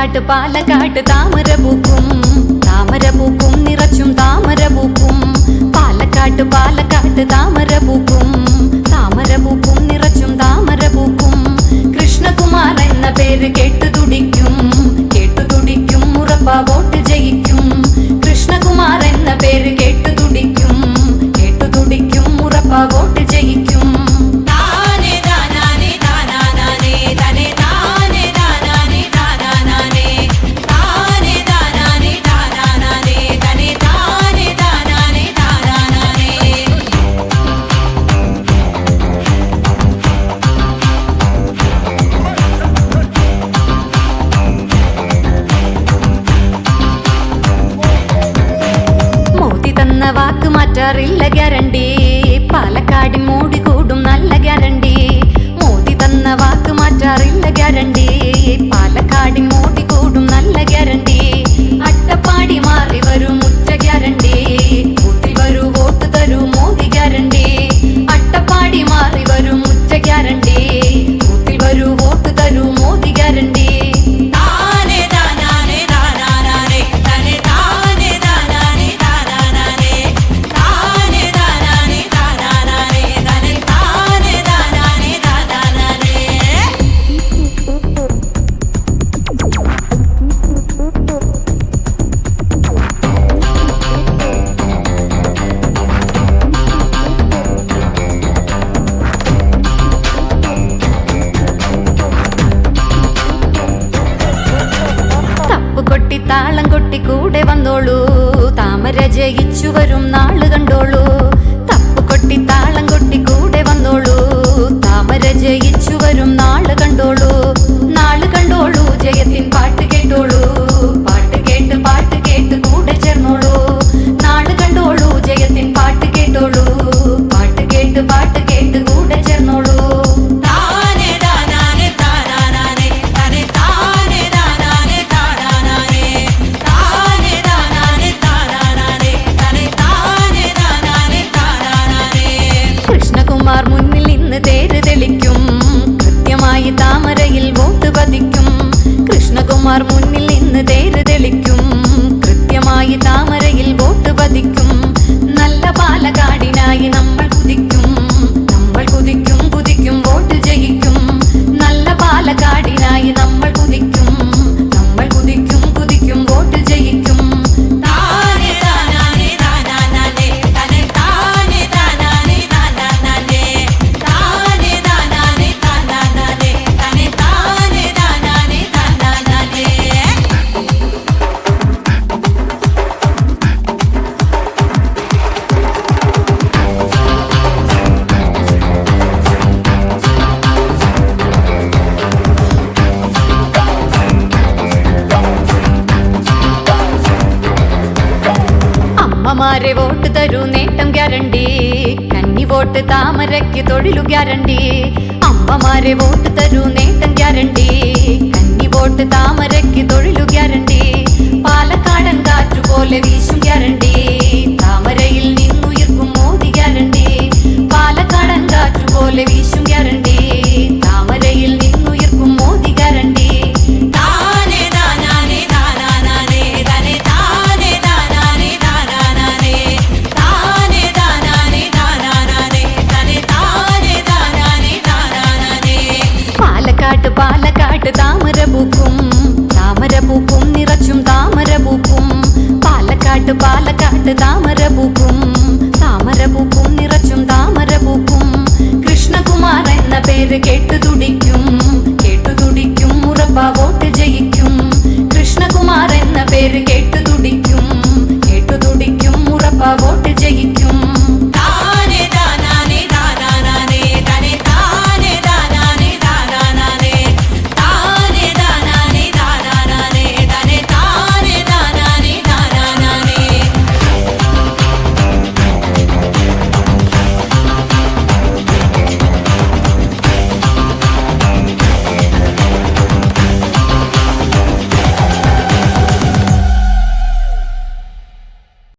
പാലാട്ട് പാലക്കാട്ട് താമര പൂക്കും താമര പൂക്കും നിറച്ചും താമര പാലക്കാട്ട് പാലക്കാട്ട് താമര రిల్లగరండి పాలకాడి మూడిగు കാട്ടിക്കൂടെ വന്നോളൂ. താമര ജയിച്ചു വരും നാൾ കണ്ടോളൂ. മാർ മുന്നിൽ ഇന്ന് തേര് തെളിക്കും. കൃത്യമായി താമരയിൽ വോട്ട് പതിക്കും. നല്ല പാലക്കാടിനായി നമ്മൾ അമ്മമാരെ വോട്ട് തരൂ നേട്ടം ഗ്യാരണ്ടി. കന്നി വോട്ട് താമരയ്ക്ക് തൊഴിലു ഗ്യാരണ്ടി. അമ്മമാരെ വോട്ട് തരൂ നേട്ടം ഗ്യാരണ്ടി. കന്നി വോട്ട് താമരയ്ക്ക് തൊഴിലു ഗ്യാരണ്ടി. പാലക്കാടൻ കാറ്റുപോലെ വീശും ഗ്യാരണ്ടി. പണ്ട് താമര പൂക്കും താമര പൂക്കും നിറച്ചും താമര പൂക്കും. കൃഷ്ണകുമാർ എന്ന പേര് കേട്ടു തുടിക്കും കേട്ടു തുടിക്കും ഉറപ്പ വോട്ട് ജയിക്കും. കൃഷ്ണകുമാർ എന്ന പേര് കേട്ടു തുടിക്കും കേട്ടു തുടിക്കും ഉറപ്പ വോട്ട്